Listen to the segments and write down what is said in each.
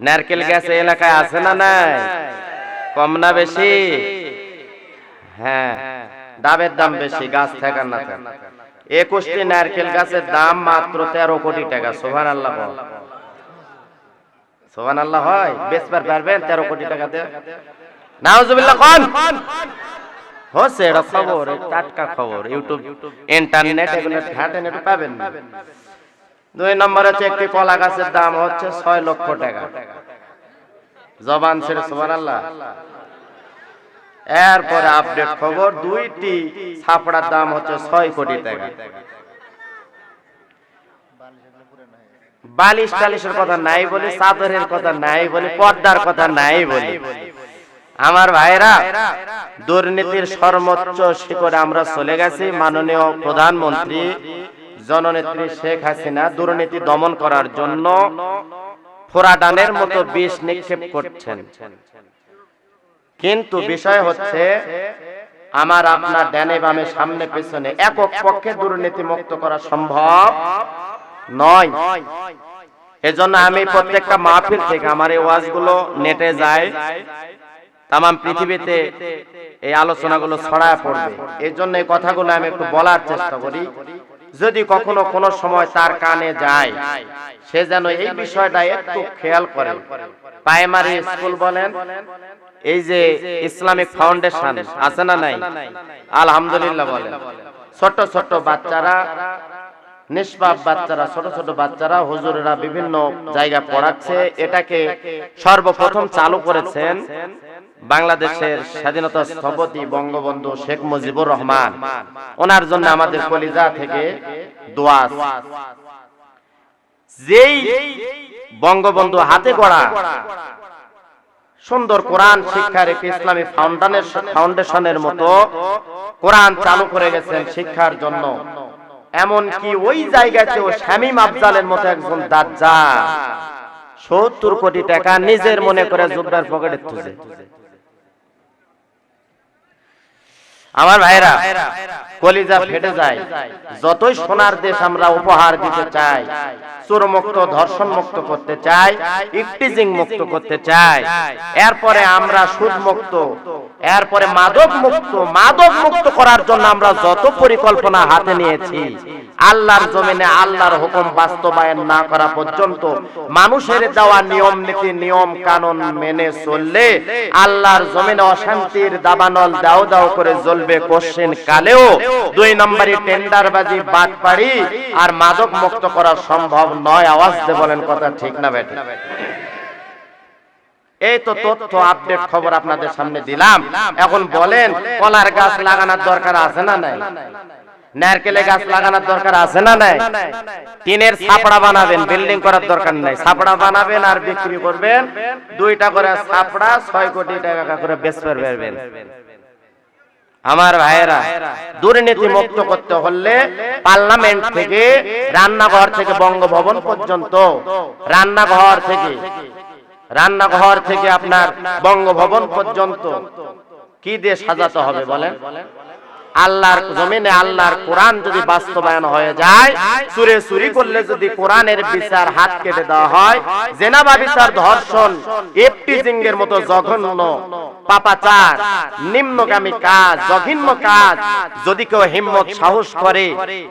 নারকেল গাছ এলাকায় আছে না নাই? কম না বেশি? হ্যাঁ। ডাবের দাম বেশি গাছ থাকা। না একুশটি নারকেল গাছের দাম মাত্র তেরো কোটি টাকা সোহান আল্লাহ। সোহান আল্লাহ হয়? বেচবার পারবেন তেরো কোটি টাকা দিয়ে। নাউজুবিল্লাহ কোন! হচ্ছে এটা খবর টাটকা খবর ইউটিউব ইন্টারনেট এগুলো ঘাটেন পাবেন। না। দুই নম্বর হচ্ছে একটি কলা গাছের দাম হচ্ছে ছয় লক্ষ টাকা। জবান ছেড়ে সোহান আল্লাহ এরপরে আপডেট খবর, দুইটি ছাপড়ার দাম হচ্ছে ছয় কোটি টাকা। বালিশ টালিশের কথা নাই বলি, চাদরের কথা নাই বলি, পর্দার কথা নাই বলি। আমার ভাইরা, দুর্নীতির সর্বোচ্চ শিখরে আমরা চলে গেছি মাননীয় প্রধানমন্ত্রী জননেত্রী শেখ হাসিনা দুর্নীতি দমন করার জন্য ফোরাডানের মতো বিষ নিক্ষেপ করছেন। কিন্তু বিষয় হচ্ছে, আমার আপনার ডানে বামে সামনে পেছনে একক পক্ষে দুর্নীতি মুক্ত করা সম্ভব নয়। এজন্য আমি প্রত্যেকটা মাহফিল থেকে আমার এই ওয়াজগুলো নেটে যায় তাম পৃথিবীতে এই আলোচনাগুলো ছড়ায় পড়বে। এই জন্য এই কথাগুলো আমি একটু বলার চেষ্টা করি। যদি কখনো কোনো সময় তার কানে যায় সে যেন এই বিষয়টা একটু খেয়াল করে প্রাইমারি স্কুল বলেন এই যে ইসলামিক ফাউন্ডেশন আছে না নাই? আলহামদুলিল্লাহ বলেন। ছোট ছোট বাচ্চারা নিষ্পাপ বাচ্চারা ছোট ছোট বাচ্চারা হুজুরেরা বিভিন্ন জায়গায় পড়াচ্ছে। এটাকে সর্বপ্রথম চালু করেছেন। বাংলাদেশের স্বাধীনতা স্থপতি বঙ্গবন্ধু শেখ মুজিবুর রহমান। ওনার জন্য আমাদের কলিজা থেকে দোয়া যেই বঙ্গবন্ধু হাতে গড়া সুন্দর কোরআন শিক্ষার একটি ইসলামী ফাউন্ডানের ফাউন্ডেশনের মতো কোরআন চালু করে গেছেন শিক্ষার জন্য। এমন কি ওই জায়গাতেও শামীম আফজালের মতো একজন দাজ্জা সত্তর কোটি টাকা নিজের মনে করে জুব্বার পকেটে তুলে। আমার ভাইরা কলিজা ফেটে যায়। যতই সোনার দেশ আমরা উপহার দিতে চাই চোরমুক্ত ধর্ষণ মুক্ত করতে চাই ইফটিজিং মুক্ত করতে চাই। এরপরে আমরা সুদ মুক্ত এরপরে মাদক মুক্ত মাদক মুক্ত করার জন্য আমরা যত পরিকল্পনা হাতে নিয়েছি আল্লাহর জমিনে আল্লাহর হুকুম বাস্তবায়ন না করা পর্যন্ত মানুষের দেওয়া নিয়ম নীতি নিয়ম কানুন মেনে চললে আল্লাহর জমিনে অশান্তির দাবানল দাও দাও করে জ্বলবে কোশ্চেন কালেও দুই নম্বরই টেন্ডারবাজি বাদ পারি আর মাদক মুক্ত করা সম্ভব নয়। আওয়াজ দিয়ে বলেন কথা ঠিক না বেঠিক এই তো তথ্য আপডেট খবর আপনাদের সামনে দিলাম। এখন বলেন, কলার গাছ লাগানোর দরকার আছে না নাই? নারকেলে গাছ লাগানোর দরকার আছে না নাই? টিনের ছাপড়া বানাবেন, বিল্ডিং করার দরকার নাই। ছাপড়া বানাবেন আর বিক্রি করবেন। দুইটা করে ছাপড়া ছয় কোটি টাকা করে বেচবার পারবেন। আমার ভাইয়েরা, দুর্নীতি মুক্ত করতে হলে পার্লামেন্ট থেকে রান্নাঘর থেকে বঙ্গভবন পর্যন্ত, রান্নাঘর থেকে রান্নাঘর থেকে আপনার বঙ্গভবন পর্যন্ত কি দিয়ে সাজাতে হবে বলেন? আল্লাহর জমিনে আল্লাহর কোরআন যদি বাস্তবায়ন হয়ে যায় চুরে চুরি করলে যদি কোরআনের বিচার হাত কেটে দেওয়া হয় জেনাবা বিচার ধর্ষণ এফটিজিং এর মতো জঘন্য পাপাচার নিম্নগামী কাজ জঘন্য কাজ যদি কেউ হিম্মত সাহস করে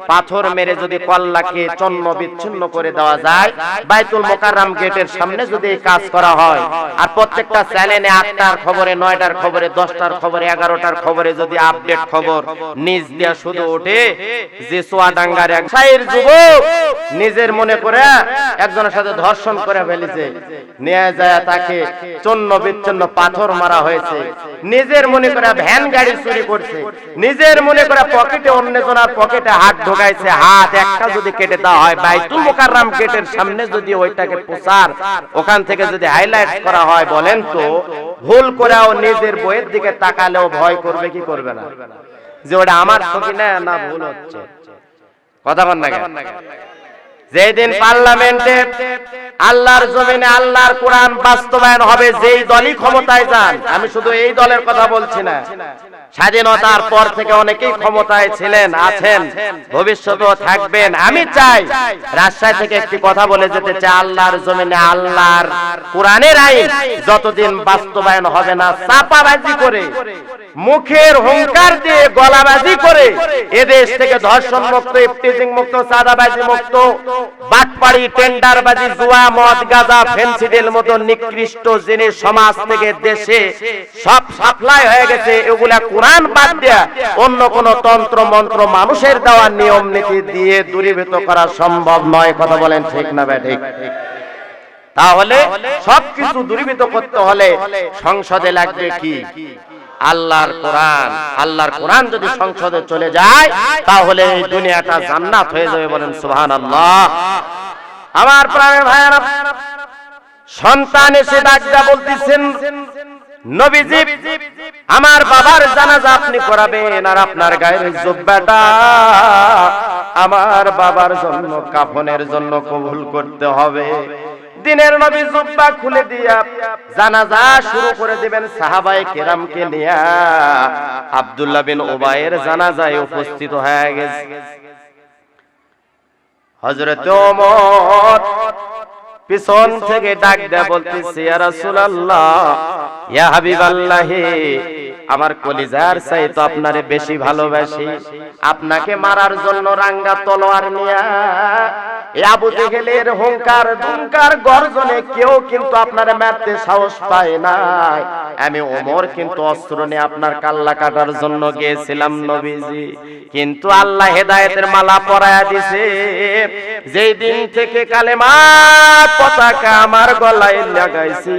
পাথর মেরে যদি কল্লাকে চন্ন বিচ্ছিন্ন করে দেওয়া যায় বাইতুল মোকাররাম গেটের সামনে যদি এই কাজ করা হয় আর প্রত্যেকটা চ্যানেলে আটটার খবরে নয়টার খবরে দশটার খবরে এগারোটার খবরে যদি আপডেট খবর নিজ দিয়া শুধু ওঠে যে সোয়াডাঙ্গার এক সাইর যুবক নিজের মনে করে একজনের সাথে ধর্ষণ করে ফেলেছে। নিয়ে যায় তাকে চন্ন বিচ্ছিন্ন পাথর মারা হয়েছে। নিজের মনে করে ভ্যান গাড়ি চুরি করছে। নিজের মনে করে পকেটে অন্য জনের পকেটে হাত ঢোকাইছে। হাত একটা যদি কেটে দেওয়া হয় বাইতুল মোকাররাম গেটের সামনে যদি ওইটাকে প্রচার ওখান থেকে যদি হাইলাইট করা হয় বলেন তো ভুল করেও নিজের বইয়ের দিকে তাকালেও ভয় করবে কি করবে না। যে ওটা আমার সখী না না ভুল হচ্ছে। কথা বল না? যেদিন পার্লামেন্টে আল্লাহর জমিনে আল্লাহর কোরআন বাস্তবায়ন হবে যেই দলই ক্ষমতায় যান আমি শুধু এই দলের কথা বলছি না। স্বাধীনতার পর থেকে অনেকেই ক্ষমতায় ছিলেন আছেন ভবিষ্যতেও থাকবেন। আমি চাই রাজশাহী থেকে একটি কথা বলে যেতে চাই আল্লাহর জমিনে আল্লাহর কোরআনের আইন যতদিন বাস্তবায়ন হবে না চাপাবাজি করে মুখের হুঙ্কার দিয়ে গলাবাজি নিকৃষ্ট সমাজ থেকে দেশে সব সাপ্লাই হয়ে গেছে, এগুলা কোরআন বাদ দেয়া অন্য কোন তন্ত্র, মন্ত্র, মানুষের দেওয়া নিয়ম, নীতি দিয়ে দূরীভূত করা সম্ভব নয়। কথা বলেন ঠিক না বে ঠিক। তাহলে সবকিছু দূরীভূত করতে হলে সংসদে লাগবে কি? আল্লাহর কোরআন আল্লাহর কোরআন যদি সংসদে চলে যায়, তাহলে এই দুনিয়াটা জান্নাত হয়ে যাবে বলেন সুবহানাল্লাহ। আমার প্রাণের ভাইয়ারা, সন্তান এসে ডাকদা বলতেছেন, নবীজি, আমার বাবার জানাজা আপনি করাবেন আর আপনার গায়ের জুব্বাটা আমার বাবার জন্য, কাফনের জন্য কবুল করতে হবে। দিনের নবী জুব্বা খুলে দিয়া জানাজা শুরু করে দিবেন সাহাবাই কেরামকে নিয়া। আব্দুল্লাহ বিন ওবায়ের জানাজায় উপস্থিত হয়ে গেছে। হযরত ওমর পিছন থেকে ডাক দেয়া বলতেছে ইয়া রাসূলুল্লাহ ইয়া হাবিবাল্লাহ আমার কলিজার চাই তো আপনারে বেশি ভালোবাসি। আপনাকে মারার জন্য রাঙ্গা তলোয়ার নিয়া হংকার আবু জেহেলের হুঙ্কার দুঙ্কার গর্জনে কেউ কিন্তু আপনার মারতে সাহস পায় নাই আমি ওমর কিন্তু অস্ত্র নিয়ে আপনার কাল্লা কাটার জন্য গিয়েছিলাম নবীজি। কিন্তু আল্লাহ হেদায়েতের মালা পরায়া দিছে। যেই দিন থেকে কালেমা পতাকা আমার গলায় লাগাইছি,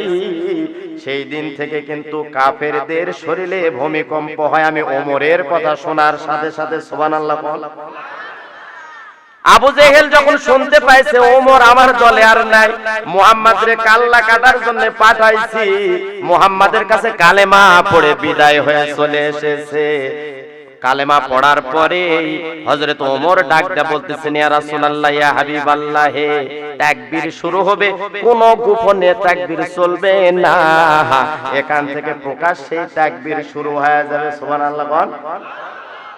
সেই দিন থেকে কিন্তু কাফেরদের শরীরে ভূমিকম্প হয়। আমি ওমরের কথা শোনার সাথে সাথে সুবহানাল্লাহ বল। আবু জেহেল যখন শুনতে পাইছে, ওমর আমার দলে আর নাই, মুহাম্মাদের কাল্লা কাটার জন্য পাঠাইছি, মুহাম্মাদের কাছে কালেমা পড়ে বিদায় হয়ে চলে এসেছে। কালেমা পড়ার পরে হযরত ওমর ডাক দেয়া বলতেছেন ইয়া রাসূলুল্লাহ, ইয়া হাবিবাল্লাহ হে তাকবীর শুরু হবে, কোন গোপনে তাকবীর চলবে না। এখান থেকে প্রকাশ্যে তাকবীর শুরু হয়ে যাবে, সুবহানাল্লাহ বল।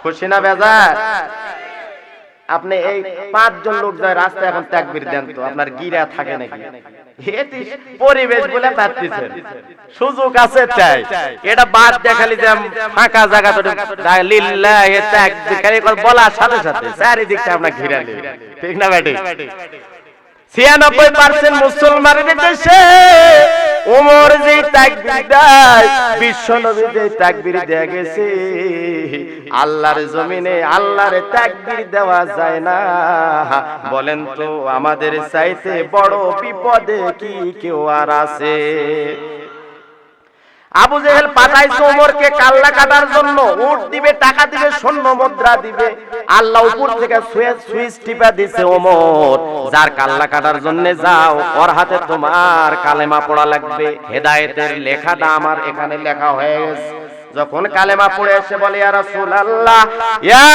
খুশি না বেজার? আপনি এই পাঁচজন লোক যায় রাস্তায় এখন তাকবির দেন তো, আপনার গিরা থাকে নাকি? পরিবেশ বলে পাচ্ছেন সুযোগ আছে তাই। এটা বাদ দেখালি যে ফাঁকা জায়গা তো লিল্লাহ বলার সাথে সাথে চারিদিকটা আপনার ঘিরা নেবে ঠিক না ব্যাটি ছিয়ানব্বই পার্সেন্ট মুসলমানের দেশে ওমর যে তাকবির দেয়, বিশ্ব নবী যে তাকবির দেয়া গেছে, আল্লাহর জমিনে আল্লাহর তাকবির দেওয়া যায় না। বলেন তো, আমাদের চাইতে বড় বিপদে কি কেউ আর আছে? আবু জেহেল পাঠাইছে ওমরকে কাল্লা কাটার জন্য উট দিবে, টাকা দিবে, স্বর্ণ মুদ্রা দিবে। আল্লাহ উপর থেকে সুইচ সুইচ টিপা দিছে, ওমর, যার কাল্লা কাটার জন্য যাও, ওর হাতে তোমার কালেমা পড়া লাগবে। হেদায়েতের লেখাটা আমার এখানে লেখা হয়ে গেছে। যখন কালেমা পড়ে এসে বলে, ইয়া রাসূলুল্লাহ, ইয়া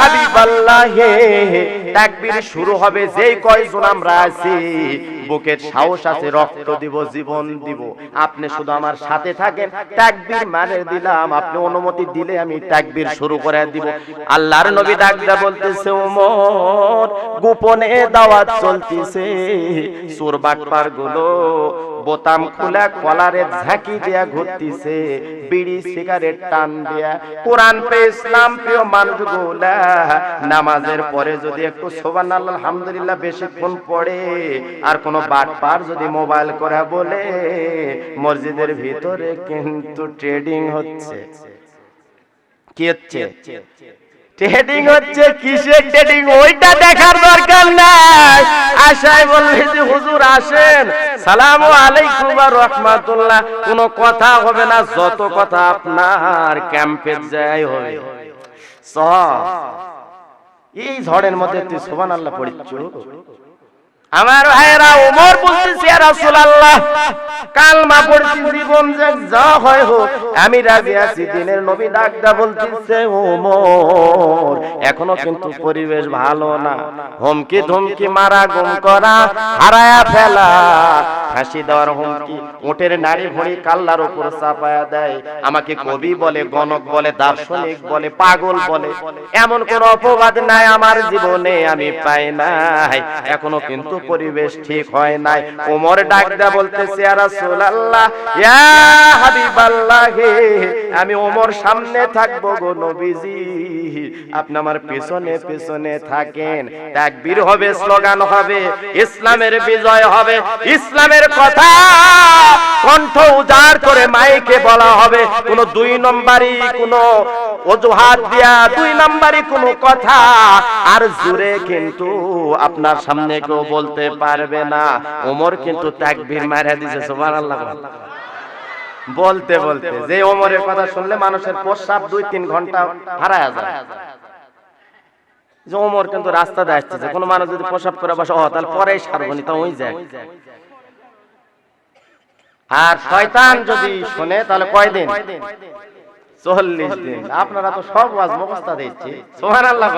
হাবিবাল্লাহ হে, তাকবীর শুরু হবে, যেই কয়জন আমরা আছি বুকের সাহস আছে, রক্ত দিব, জীবন দিব। আপনি শুধু আমার সাথে থাকেন, তাকবীর মানে দিলাম। আপনি অনুমতি দিলে আমি তাকবীর শুরু করে দিব। আল্লাহর নবী ডাকদা বলতেছে, ওমর, গোপনে দাওয়াত চলতেছে। সুর বাটপারগুলো বোতাম খোলা কলারে ঝাঁকি দিয়া ঘুরতিছে, বিড়ি সিগারেট টান দিয়া। কোরআন পে ইসলাম প্রিয় মানুষগুলা, নামাজের পরে যদি একটু সুবহানাল্লাহ, আলহামদুলিল্লাহ বেশিক্ষণ পড়ে, আর কোন বাটপার যদি মোবাইল করে বলে, মসজিদের ভিতরে কিন্তু ট্রেডিং হচ্ছে। কি হচ্ছে? ট্রেডিং হচ্ছে কিসের ট্রেডিং ওইটা দেখার দরকার নাই। আশায় বলবে যে, হুজুর, আসেন। সালাম আলাইকুম আর রহমাতুল্লাহ। কোনো কথা হবে না, যত কথা আপনার ক্যাম্পে যাই হবে। সব। এই ঝড়ের মধ্যে তুই সোবান আল্লাহ পড়িচ্ছ আমার ভাইরা ওমর বলতেছি রাসূলুল্লাহ কালমা পড়ছি জীবন যে যা হয় হোক, আমি রাজি আছি, দিনের নবী ডাকদা বলতেছে ওমর এখনও কিন্তু পরিবেশ ভালো না। হুমকি ধমকি, মারা গুম করা, হারায়া ফেলা। ফাঁসি দেওয়ার হুমকি, উটের নারী ভুঁড়ি কাল্লার উপর চাপায়া দেয়। আমাকে কবি বলে, গণক বলে, দার্শনিক বলে, পাগল বলে। এমন কোন অপবাদ নাই আমার জীবনে, আমি পাই নাই। এখনও কিন্তু পরিবেশ ঠিক হয় নাই। ওমর ডাক দেয়া বলতেছে আর রাসূলুল্লাহ ইয়া হাবিবাল্লাহ আমি ওমর সামনে থাকব গো নবীজি। আপনি আমার পেছনে পেছনে থাকেন। তাকবীর হবে স্লোগান হবে ইসলামের বিজয় হবে ইসলামের কথা কণ্ঠ উজাড় করে মাইকে বলা হবে কোন দুই নম্বরই কোন অজুহাত দিয়া দুই নম্বরই কোন কথা। আর জুড়ে কিন্তু আপনার সামনে কেউ বলতে পারবে না। ওমর কিন্তু তাকবীর মারা দিছে, সুবহানাল্লাহ বলতে বলতে, যে ওমরের কথা শুনলে মানুষের প্রস্রাব দুই তিন ঘণ্টা হারায় যায়। যে ওমর কিন্তু রাস্তা দিয়ে আসতেছে, কোনো মানুষ যদি প্রসাব করে বসে ও তাহলে পরেই সারবনি তা ওই যায় আর শয়তান যদি শুনে, তাহলে কয়দিন? চল্লিশ দিন। আপনারা তো সব ওয়াজ মুখস্থ দিচ্ছি সোহান আল্লাহ